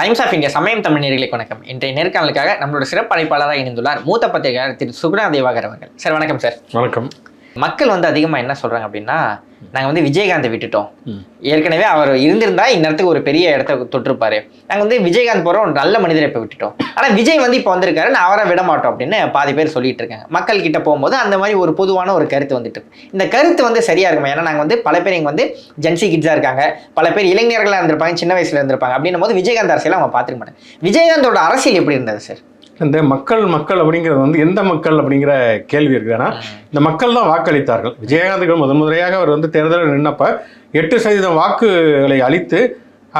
Times of India சமயம் தமிழ் நேர்களை வணக்கம். இன்றைய நேர்காணலுக்காக நம்மளோட சிறப்பு அழைப்பாளராக இணைந்துள்ளார் மூத்த பத்திரிகையாளர் திரு சுகுணா தேவாகர் அவர்கள். சார் வணக்கம் சார். வணக்கம். மக்கள் வந்து அதிகமாக என்ன சொல்றாங்க அப்படின்னா நாங்கள் வந்து விஜயகாந்தை விட்டுட்டோம். ஏற்கனவே அவர் இருந்திருந்தா இந்நேரத்துக்கு ஒரு பெரிய இடத்த தொட்டிருப்பாரு. நாங்கள் வந்து விஜயகாந்த் ஒரு நல்ல மனிதரை இப்போ விட்டுட்டோம். ஆனால் விஜய் வந்து இப்போ வந்திருக்காரு நான் அவரை விட மாட்டோம் அப்படின்னு பாதி பேர் சொல்லிட்டு இருக்காங்க. மக்கள் கிட்ட போகும்போது அந்த மாதிரி ஒரு பொதுவான ஒரு கருத்து வந்துட்டு இந்த கருத்து வந்து சரியா இருக்குமா? ஏன்னா நாங்கள் வந்து பல பேர் இங்கே வந்து ஜென்சி கிட்ஸாக இருக்காங்க. பல பேர் இளைஞர்களாக இருந்திருப்பாங்க சின்ன வயசுல இருந்திருப்பாங்க. அப்படின்னும் போது விஜயகாந்த் அரசியல் அவங்க பார்த்துக்க மாட்டாங்க. விஜயகாந்தோட அரசியல் எப்படி இருந்தது சார்? இந்த மக்கள் மக்கள் அப்படிங்கிறது வந்து எந்த மக்கள் அப்படிங்கிற கேள்வி இருக்குது ஏன்னா இந்த மக்கள் தான் வாக்களித்தார்கள். விஜயகாந்துக்கு முதன் முதலையாக அவர் வந்து தேர்தலில் நின்னப்ப எட்டு சதவீதம் வாக்குகளை அளித்து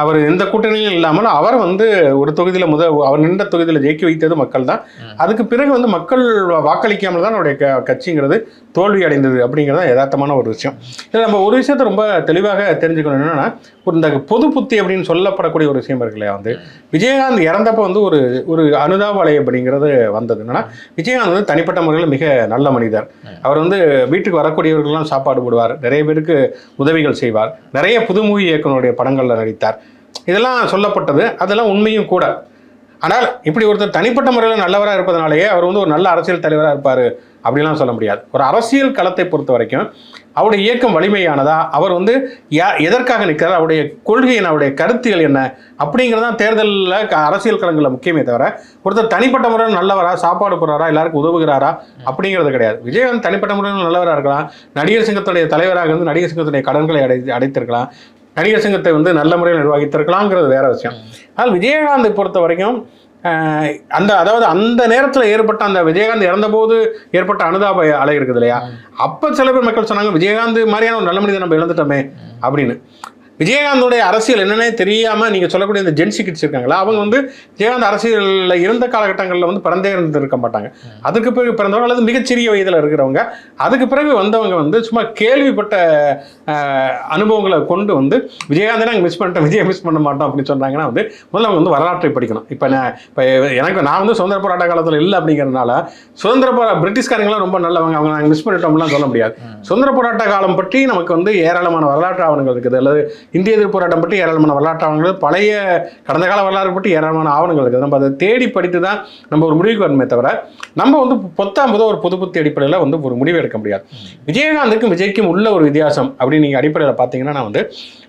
அவர் எந்த கூட்டணியும் இல்லாமல் அவர் வந்து ஒரு தொகுதியில் முத அவர் நின்ற தொகுதியில் ஜெயிக்க வைத்தது மக்கள் தான் அதுக்கு பிறகு வந்து மக்கள் வாக்களிக்காமல் தான் அவருடைய க கட்சிங்கிறது தோல்வி அடைந்தது அப்படிங்கிறது தான் யதார்த்தமான ஒரு விஷயம். இதில் நம்ம ஒரு விஷயத்தை ரொம்ப தெளிவாக தெரிஞ்சுக்கணும். என்னன்னா ஒரு இந்த பொது புத்தி அப்படின்னு சொல்லப்படக்கூடிய ஒரு விஷயம் இருக்கு இல்லையா வந்து விஜயகாந்த் இறந்தப்போ வந்து ஒரு ஒரு அனுதாப அலை அப்படிங்கிறது வந்தது. என்னன்னா விஜயகாந்த் வந்து தனிப்பட்ட முறையில் மிக நல்ல மனிதர். அவர் வந்து வீட்டுக்கு வரக்கூடியவர்கள்லாம் சாப்பாடு போடுவார். நிறைய பேருக்கு உதவிகள் செய்வார். நிறைய புதுமுக இயக்குனருடைய படங்களில் நடித்தார். இதெல்லாம் சொல்லப்பட்டது அதெல்லாம் உண்மையும் கூட. ஆனால் இப்படி ஒருத்தர் தனிப்பட்ட முறையில் நல்லவராக இருப்பதனாலேயே அவர் வந்து ஒரு நல்ல அரசியல் தலைவராக இருப்பார் அப்படிலாம் சொல்ல முடியாது. ஒரு அரசியல் களத்தை பொறுத்த வரைக்கும் அவருடைய இயக்கம் வலிமையானதா அவர் வந்து யா எதற்காக நிற்கிறார் அவருடைய கொள்கையின் அவருடைய கருத்துகள் என்ன அப்படிங்கிறதான் தேர்தலில் க- அரசியல் களங்களில் முக்கியமே தவிர ஒருத்தர் தனிப்பட்ட முறையில் நல்லவரா சாப்பாடு போடுறாரா எல்லாருக்கும் உதவுகிறாரா அப்படிங்கிறது கிடையாது. விஜயகாந்த் தனிப்பட்ட முறையில் நல்லவராக இருக்கலாம் நடிகர் சங்கத்துடைய தலைவராக இருந்து நடிகர் சங்கத்துடைய கடன்களை அடை அடைத்திருக்கலாம். நடிகர் சங்கத்தை வந்து நல்ல முறையில் நிர்வகித்திருக்கலாங்கிறது வேற விஷயம். ஆனால் விஜயகாந்தை பொறுத்த வரைக்கும் அந்த அதாவது அந்த நேரத்தில் ஏற்பட்ட அந்த விஜயகாந்த் இறந்தபோது ஏற்பட்ட அனுதாப அலை இருக்குது இல்லையா? அப்போ சில பேர் மக்கள் சொன்னாங்க விஜயகாந்த் மாதிரியான ஒரு நல்ல மனிதன் நம்ம இழந்துட்டோமே அப்படின்னு. விஜயகாந்தோடைய அரசியல் என்னன்னே தெரியாமல் நீங்கள் சொல்லக்கூடிய இந்த ஜென்சி கிட்ஸ் இருக்காங்களா அவங்க வந்து விஜயகாந்த் அரசியலில் இருந்த காலகட்டங்களில் வந்து பிறந்தே இருந்திருக்க மாட்டாங்க. அதுக்கு பிறகு பிறந்தவங்க அல்லது மிகச்சிறிய வயதில் இருக்கிறவங்க அதுக்கு பிறகு வந்தவங்க வந்து சும்மா கேள்விப்பட்ட அனுபவங்களை கொண்டு வந்து விஜயகாந்தை நாங்கள் மிஸ் பண்ணிட்டோம் விஜய் மிஸ் பண்ண மாட்டோம் அப்படின்னு சொன்னாங்கன்னா வந்து முதல்ல அவங்க வந்து வரலாற்றை படிக்கணும். இப்போ நான் இப்போ எனக்கு நான் வந்து சுதந்திர போராட்ட காலத்தில் இல்லை அப்படிங்கிறதுனால சுதந்திர போரா பிரிட்டிஷ்காரங்களாம் ரொம்ப நல்லவங்க அவங்க நாங்கள் மிஸ் பண்ணிட்டோம்லாம் சொல்ல முடியாது. சுதந்திர போராட்ட காலம் பற்றி நமக்கு வந்து ஏராளமான வரலாற்று ஆவணங்கள் இருக்குது. அல்லது இந்திய எதிர்ப்பு போராட்டம் பற்றி ஏராளமான வரலாற்று ஆவணங்கள் பழைய கடந்த கால வரலாறு பற்றி ஏராளமான ஆவணங்கள் இருக்குது. நம்ம அதை தேடி படித்து தான் நம்ம ஒரு முடிவுக்கு வரணுமே தவிர நம்ம வந்து பொத்தாம்பதோ ஒரு புது புத்தி அடிப்படையில் வந்து ஒரு முடிவு எடுக்க முடியாது. விஜயகாந்துக்கும் விஜய்க்கும் உள்ள ஒரு வித்தியாசம் அப்படின்னு நீங்கள் அடிப்படையில் பார்த்தீங்கன்னா நான் வந்து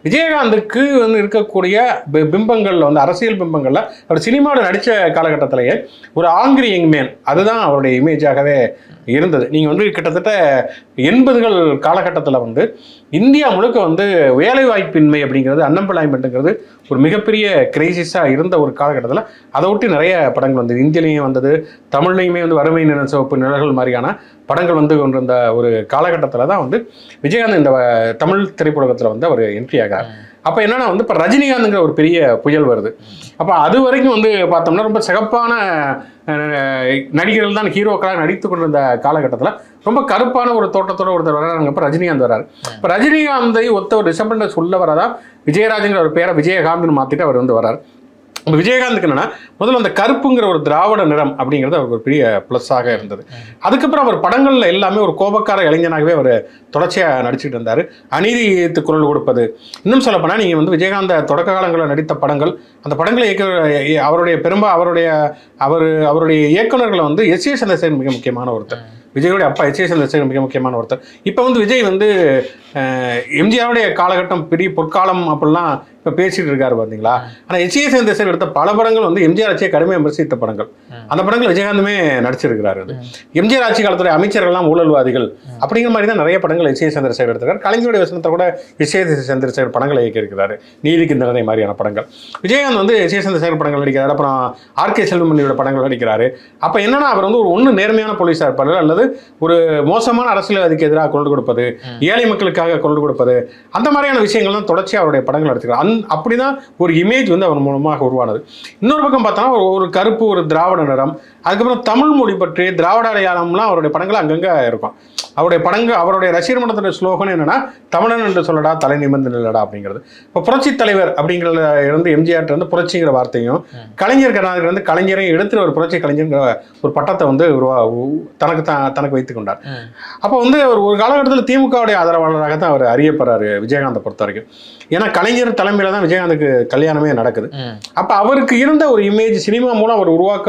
விஜயகாந்துக்கு வந்து இருக்கக்கூடிய பிம்பங்களில் வந்து அரசியல் பிம்பங்களில் அவர் சினிமாவில் நடித்த காலகட்டத்திலேயே ஒரு ஆங்கிரி யங் மேன் அதுதான் அவருடைய இமேஜாகவே இருந்தது. நீங்கள் வந்து கிட்டத்தட்ட எண்பதுகள் காலகட்டத்தில் வந்து இந்தியா முழுக்க வந்து வேலைவாய்ப்பின்மை அப்படிங்கிறது அன்எம்ப்ளாய்மெண்ட்டுங்கிறது ஒரு மிகப்பெரிய கிரைசிஸாக இருந்த ஒரு காலகட்டத்தில் அதை ஒட்டி நிறைய படங்கள் வந்தது. இந்தியிலையும் வந்தது தமிழ்லையுமே வந்து வறுமை நிற சிவப்பு நிழல்கள் மாதிரியான படங்கள் வந்து கொண்டிருந்த ஒரு காலகட்டத்தில் தான் வந்து விஜயகாந்த் இந்த தமிழ் திரைப்படத்தில் வந்து அவர் என்ட்ரி ஆகிறார். அப்போ என்னன்னா வந்து இப்போ ரஜினிகாந்துங்கிற ஒரு பெரிய புயல் வருது. அப்போ அது வரைக்கும் வந்து பார்த்தோம்னா ரொம்ப சிறப்பான நடிகர்கள் தான் ஹீரோக்களாக நடித்து கொண்டிருந்த காலகட்டத்தில் ரொம்ப கருப்பான ஒரு தோட்டத்தோட ஒருத்தர் வர்றாங்க இப்போ ரஜினிகாந்த் வர்றாரு. இப்போ ரஜினிகாந்தை ஒத்த ஒரு டிசம்பர் சொல்ல வரதான் விஜயராஜுங்கிற ஒரு பேரை விஜயகாந்த்னு மாற்றிட்டு அவர் வந்து வர்றாரு. இப்போ விஜயகாந்துக்கு என்னன்னா முதல்ல அந்த கருப்புங்கிற ஒரு திராவிட நிறம் அப்படிங்கிறது அவருக்கு ஒரு பெரிய ப்ளஸ்ஸாக இருந்தது. அதுக்கப்புறம் அவர் படங்கள்ல எல்லாமே ஒரு கோபக்கார இளைஞனாகவே அவர் தொடர்ச்சியாக நடிச்சுட்டு இருந்தார். அநீதிக்கு குரல் கொடுப்பது. இன்னும் சொல்லப்போனால் நீங்கள் வந்து விஜயகாந்த தொடக்க காலங்களில் நடித்த படங்கள் அந்த படங்களை இயக்க அவருடைய பெரும்பா அவருடைய அவர் அவருடைய இயக்குநர்களை வந்து எஸ் ஏ சந்திரசேகர் மிக முக்கியமான ஒருத்தர். விஜயோடைய அப்பா எஸ் ஏ சந்திரசேகர் மிக முக்கியமான ஒருத்தர். இப்போ வந்து விஜய் வந்து எம்ஜிஆருடைய காலகட்டம் பெரிய பொற்காலம் அப்படிலாம் இப்போ பேசிட்டு இருக்காரு பார்த்தீங்களா ஆனால் எச்ஏ சேர்ந்த எடுத்த பல படங்கள் வந்து எம்ஜிஆர் ஆட்சியை கடுமையாக விமர்சித்த படங்கள். அந்த படங்கள் விஜயகாந்துமே நடிச்சிருக்கிறாரு அது. எம்ஜிஆர் ஆட்சி காலத்துடைய அமைச்சர்கள்லாம் ஊழல்வாதிகள் அப்படிங்கிற மாதிரி தான் நிறைய படங்கள் எச்ஏ ஏ சந்திரசேகர் எடுத்திருக்காரு. கலைஞருடைய வசனத்தை கூட எச்ஏ ஏ சந்திரசேகர் படங்களை இயக்கியிருக்கிறாரு. நீதிக்கு நிறதை மாதிரியான படங்கள். விஜயகாந்த் வந்து எச்ஏ ஏ சந்திரசேகர் படங்கள் நடிக்கிறார். அப்புறம் ஆர்கே செல்வமணியோட படங்கள் நடிக்கிறாரு. அப்போ என்னன்னா அவர் வந்து ஒரு ஒன்று நேர்மையான போலீஸாக இருப்பார் அல்லது ஒரு மோசமான அரசியல்வாதிக்கு எதிராக கொண்டு கொடுப்பது ஏழை மக்களுக்காக கொண்டு கொடுப்பது அந்த மாதிரியான விஷயங்கள் தான் தொடர்ச்சியாக அவருடைய படங்கள் எடுத்துக்கிறார் அந் அப்படிதான் ஒரு இமேஜ் வந்து அவர் மூலமாக உருவானது. இன்னொரு பக்கம் பார்த்தோன்னா ஒரு ஒரு கருப்பு ஒரு திராவிட நிறம். அதுக்கப்புறம் தமிழ் மொழி பற்றி திராவிட அடையாளம்லாம் அவருடைய படங்கள் அங்கங்கே இருக்கும். அவருடைய படங்கள் அவருடைய ரசிகர் மன்றத்தோட ஸ்லோகன் என்னன்னா தமிழன் என்று சொல்லடா தலை நிமிர்ந்து நில்லடா அப்படிங்கிறது. இப்போ புரட்சி தலைவர் அப்படிங்கிறதுல இருந்து எம்ஜிஆர் இருந்து புரட்சிங்கிற வார்த்தையும் கலைஞர் கருணாநிதி வந்து கலைஞரையும் எடுத்து ஒரு புரட்சி கலைஞர்ங்கிற ஒரு பட்டத்தை வந்து உருவா தனக்கு தான் தனக்கு வைத்துக் கொண்டார். அப்போ வந்து அவர் ஒரு காலகட்டத்தில் திமுகவுடைய ஆதரவாளராக தான் அவர் அறியப்படுறாரு விஜயகாந்தை பொறுத்த வரைக்கும். ஏன்னா கலைஞர் தலைமையில தான் விஜயகாந்துக்கு கல்யாணமே நடக்குது. அப்ப அவருக்கு இருந்த ஒரு இமேஜ் சினிமா மூலம் அவர் உருவாக்க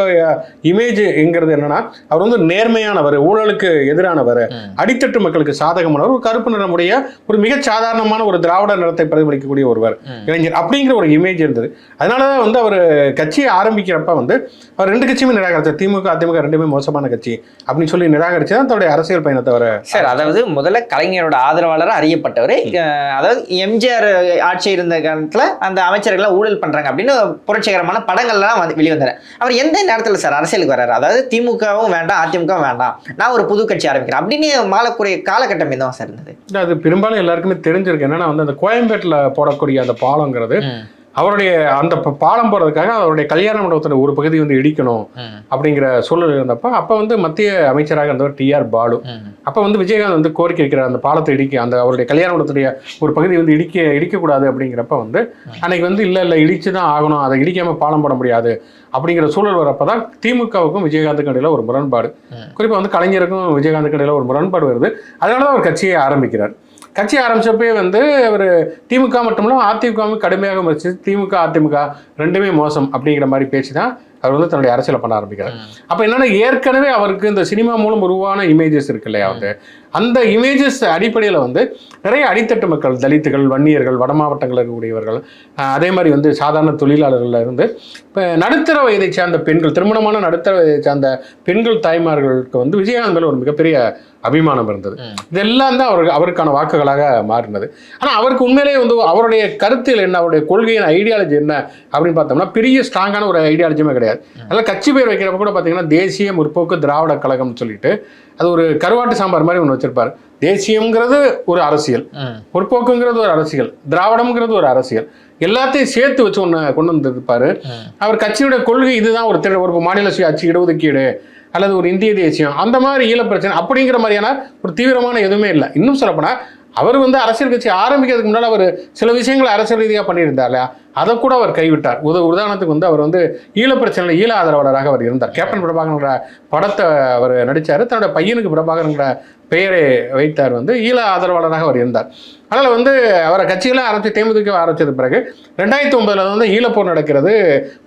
இமேஜ்ங்கிறது என்னன்னா அவர் வந்து நேர்மையானவர் ஊழலுக்கு எதிரானவர். அடித்தட்டு மக்களுக்கு சாதகமானவர் ஒரு கருப்பு நிறமுடைய ஒரு மிக சாதாரணமான ஒரு திராவிட நிறத்தை பிரதிபலிக்கக்கூடிய ஒருவர். இளைஞர் அப்படிங்கிற ஒரு இமேஜ் இருந்தது அதனால தான் வந்து அவர் கட்சியை ஆரம்பிக்கிறப்ப வந்து அவர் ரெண்டு கட்சியுமே நிராகரிச்சார் திமுக அதிமுக ரெண்டுமே மோசமான கட்சி அப்படின்னு சொல்லி நிராகரிச்சு தான் தன்னுடைய அரசியல் பயணத்தை அவர் சார் அதாவது முதல்ல கலைஞரோட ஆதரவாளர் அறியப்பட்டவர் அதாவது எம்ஜிஆர் ஆட்சி இருந்த காலத்துல அந்த அமைச்சர்கள் ஊழல் பண்றாங்க அப்படின்னு புரட்சிகரமான படங்கள்லாம் வந்து வெளிவந்தார் அவர் எந்த நேரத்தில் சார் அரசியலுக்கு வர்றாரு? அதாவது திமுகவும் வேண்டாம் அதிமுகவும் வேண்டாம். நான் ஒரு புது கட்சி ஆரம்பிக்கிறேன். அப்படின்னு மாலக்கூடிய காலகட்டம் எதுவும் சார் இருந்தது? அது பெரும்பாலும் எல்லாருக்குமே தெரிஞ்சிருக்கு. என்னன்னா வந்து அந்த கோயம்பேட்டில் போடக்கூடிய அந்த பாலங்கிறது அவருடைய அந்த பாலம் போடுறதுக்காக அவருடைய கல்யாண மண்டபத்தோட ஒரு பகுதி வந்து இடிக்கணும் அப்படிங்கிற சூழல் இருந்தப்ப அப்போ வந்து மத்திய அமைச்சராக இருந்தவர் டிஆர் பாலு. அப்போ வந்து விஜயகாந்த் வந்து கோரிக்கை வைக்கிறார் அந்த பாலத்தை இடிக்க அந்த அவருடைய கல்யாண மண்டபத்துடைய ஒரு பகுதி வந்து இடிக்க இடிக்கக்கூடாது அப்படிங்கிறப்ப வந்து அன்னைக்கு வந்து இல்லை இல்லை இடிச்சு தான் ஆகணும் அதை இடிக்காம பாலம் போட முடியாது அப்படிங்கிற சூழல் வரப்போ தான் திமுகவுக்கும் விஜயகாந்துக்கும் இடையில ஒரு முரண்பாடு. ம். குறிப்பாக வந்து கலைஞருக்கும் விஜயகாந்துக்கும் இடையில ஒரு முரண்பாடு வருது. அதனால தான் அவர் கட்சியை ஆரம்பிக்கிறார். கட்சி ஆரம்பிச்சப்பே வந்து அவர் திமுக மட்டுமில்ல அதிமுகவும் கடுமையாக விமர்சிச்சு திமுக அதிமுக ரெண்டுமே மோசம் அப்படிங்கிற மாதிரி பேச்சு தான் அவர் வந்து தன்னுடைய அரசியலை பண்ண ஆரம்பிக்கிறார். அப்போ என்னன்னா ஏற்கனவே அவருக்கு இந்த சினிமா மூலம் உருவான இமேஜஸ் இருக்கு இல்லையா வந்து அந்த இமேஜஸ் அடிப்படையில் வந்து நிறைய அடித்தட்டு மக்கள் தலித்துகள் வன்னியர்கள் வட மாவட்டங்களில் இருக்கக்கூடியவர்கள் அதே மாதிரி வந்து சாதாரண தொழிலாளர்கள்ல இருந்து இப்போ நடுத்தர வயதை சார்ந்த பெண்கள் திருமணமான நடுத்தர வயதை சார்ந்த பெண்கள் தாய்மார்களுக்கு வந்து விஜயகாந்த் மேல ஒரு மிகப்பெரிய அபிமானம் இருந்தது. இதெல்லாம் தான் அவருக்கு அவருக்கான வாக்குகளாக மாறினது. ஆனால் அவருக்கு உண்மையிலேயே வந்து அவருடைய கருத்தில் என்ன அவருடைய கொள்கையின் ஐடியாலஜி என்ன அப்படின்னு பார்த்தோம்னா பெரிய ஸ்ட்ராங்கான ஒரு ஐடியாலஜியுமே கிடையாது. அதனால் கட்சி பேர் வைக்கிறப்ப கூட பார்த்தீங்கன்னா தேசிய முற்போக்கு திராவிட கழகம்னு சொல்லிட்டு அது ஒரு கருவாட்டு சாம்பார் மாதிரி ஒன்று வச்சிருப்பாரு. தேசியம்ங்கிறது ஒரு அரசியல் முற்போக்குங்கிறது ஒரு அரசியல் திராவிடம்ங்கிறது ஒரு அரசியல். எல்லாத்தையும் சேர்த்து வச்சு ஒன்று கொண்டு வந்திருப்பாரு. அவர் கட்சியோட கொள்கை இதுதான் ஒரு திரு ஒரு மாநில சுயாட்சி இடஒதுக்கீடு அல்லது ஒரு இந்திய தேசியம் அந்த மாதிரி ஈழப்பிரச்சனை அப்படிங்கிற மாதிரியான ஒரு தீவிரமான எதுவுமே இல்லை. இன்னும் சொல்லப்போனால் அவர் வந்து அரசியல் கட்சி ஆரம்பிக்கிறதுக்கு முன்னால் அவர் சில விஷயங்களை அரசியல் ரீதியாக பண்ணியிருந்தார் இல்லையா? அதை கூட அவர் கைவிட்டார். உத உதாரணத்துக்கு வந்து அவர் வந்து ஈழப்பிரச்சனையில் ஈழ ஆதரவாளராக அவர் இருந்தார். கேப்டன் பிரபாகரங்கிற படத்தை அவர் நடித்தார் தன்னோட பையனுக்கு பிரபாகரங்கிற பெயரை வைத்தார் வந்து ஈழ ஆதரவாளராக அவர் இருந்தார். அதனால் வந்து அவரை கட்சியெல்லாம் ஆரம்பித்து தேமுதிக ஆரம்பித்தது பிறகு ரெண்டாயிரத்தி ஒன்பதுல வந்து ஈழப்போர் நடக்கிறது.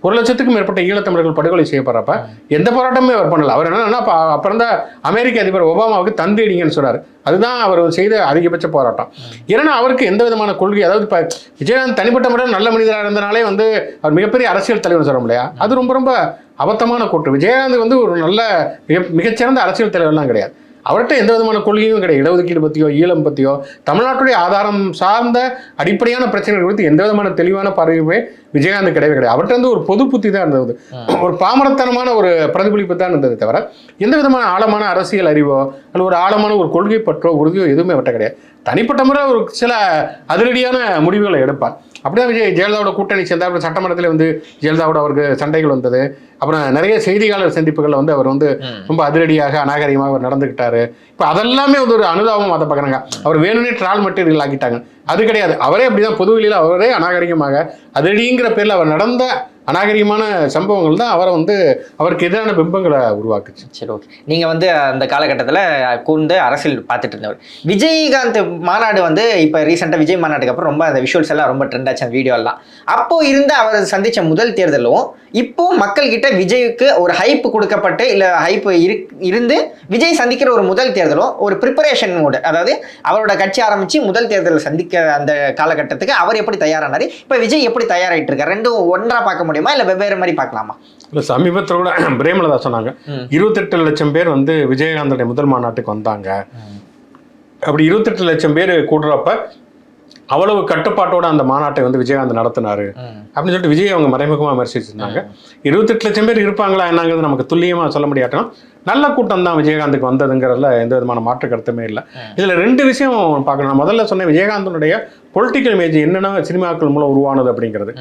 ஒரு லட்சத்துக்கும் மேற்பட்ட ஈழத்தமிழர்கள் படுகொலை செய்யப்படுறப்ப எந்த போராட்டமே அவர் பண்ணல. அவர் என்னன்னா அப்புறம் தான் அமெரிக்க அதிபர் ஒபாமாவுக்கு தந்தேடிங்கன்னு சொன்னார். அதுதான் அவர் செய்த அதிகபட்ச போராட்டம். ஏன்னா அவருக்கு எந்த விதமான கொள்கை அதாவது இப்போ விஜயகாந்த் தனிப்பட்ட முறையில் நல்ல மனிதராக இருந்தனாலே வந்து அவர் மிகப்பெரிய அரசியல் தலைவர் சொல்ல முடியா அது ரொம்ப ரொம்ப அபத்தமான கூற்று விஜயகாந்த் வந்து ஒரு நல்ல மிக மிகச்சிறந்த அரசியல் தலைவர்லாம் கிடையாது. அவர்கிட்ட எந்த விதமான கொள்கையும் கிடையாது. இடஒதுக்கீடு பற்றியோ ஈழம் பற்றியோ தமிழ்நாட்டுடைய ஆதாரம் சார்ந்த அடிப்படையான பிரச்சனைகள் குறித்து எந்த விதமான தெளிவான பார்வையுமே விஜயகாந்த் கிடையவே கிடையாது. அவர்கிட்ட வந்து ஒரு பொது புத்தி தான் இருந்தது. ஒரு பாமரத்தனமான ஒரு பிரதிபலிப்பு தான் இருந்தது தவிர எந்த விதமான ஆழமான அரசியல் அறிவோ அல்லது ஒரு ஆழமான ஒரு கொள்கை பற்றோ உறுதியோ எதுவுமே அவர்கிட்ட கிடையாது. தனிப்பட்ட முறை ஒரு சில அதிரடியான முடிவுகளை எடுப்பார். அப்படிதான் விஜய் ஜெயலலிதாவோட கூட்டணி சேர்ந்தார் அப்புறம் சட்டமன்றத்தில் வந்து ஜெயலலிதாவோட அவருக்கு சண்டைகள் வந்தது. அப்புறம் நிறைய செய்தியாளர் சந்திப்புகளில் வந்து அவர் வந்து ரொம்ப அதிரடியாக அநாகரிகமாக அவர் நடந்துக்கிட்டாரு இப்போ அதெல்லாமே வந்து ஒரு அனுதாபம் அதை பார்க்குறாங்க. அவர் வேணும்னே ட்ரால் மெட்டீரியல் ஆக்கிட்டாங்க. அது கிடையாது. அவரே அப்படிதான் பொது வெளியில் அவரே அநாகரிகமாக அதிரடிங்கிற பேரில் அவர் நடந்த அநாகரிகமான சம்பவங்கள் தான் அவரை வந்து அவருக்கு எதிரான பிம்பங்களை உருவாக்குச்சு. சரி ஓகே நீங்கள் வந்து அந்த காலகட்டத்தில் கூர்ந்து அரசியல் பார்த்துட்டு இருந்தவர். விஜயகாந்த் மாநாடு வந்து இப்போ ரீசெண்டாக விஜய் மாநாட்டுக்கு அப்புறம் ரொம்ப அந்த விஷுவல்ஸ் எல்லாம் ரொம்ப ட்ரெண்ட் ஆச்சு அந்த வீடியோ எல்லாம். இருந்த இருந்து அவர் சந்தித்த முதல் தேர்தலும் இப்போ மக்கள்கிட்ட விஜய்க்கு ஒரு ஹைப் கொடுக்கப்பட்டு இல்லை ஹைப் இருந்து விஜய் சந்திக்கிற ஒரு முதல் தேர்தலும் ஒரு ப்ரிப்பரேஷன் மோடு அதாவது அவரோட கட்சி ஆரம்பித்து முதல் தேர்தலில் சந்திக்க அந்த காலகட்டத்துக்கு அவர் எப்படி தயாரானார் இப்போ விஜய் எப்படி தயாராகிட்டு இருக்கார் ரெண்டும் ஒன்றா பார்க்க முடியுமா இல்லை வெவ்வேறு மாதிரி பார்க்கலாமா? இல்லை சமீபத்தில் கூட பிரேமலதா சொன்னாங்க. இருபத்தெட்டு லட்சம் பேர் வந்து விஜயகாந்தோடைய முதல் மாநாட்டுக்கு வந்தாங்க. அப்படி இருபத்தெட்டு லட்சம் பேர் கூடுறப்ப அவ்வளவு கட்டுப்பாட்டோட அந்த மாநாட்டை வந்து விஜயகாந்த் நடத்தினாரு. அப்படின்னு சொல்லிட்டு விஜய் அவங்க மறைமுகமாக விமர்சிச்சிருந்தாங்க இருபத்தெட்டு லட்சம் பேர் இருப்பாங்களா என்னங்கிறது நமக்கு துல்லியமாக சொல்ல முடியாட்டோம் நல்ல கூட்டம் தான் விஜயகாந்துக்கு வந்ததுங்கிறதுல எந்த விதமான மாற்று கருத்துமே இல்லை. இதில் ரெண்டு விஷயம் பார்க்கணும். முதல்ல சொன்னேன் விஜயகாந்தனுடைய பொலிட்டிக்கல் இமேஜ் என்னென்ன சினிமாக்கள் மூலம் உருவானது அப்படிங்கிறது.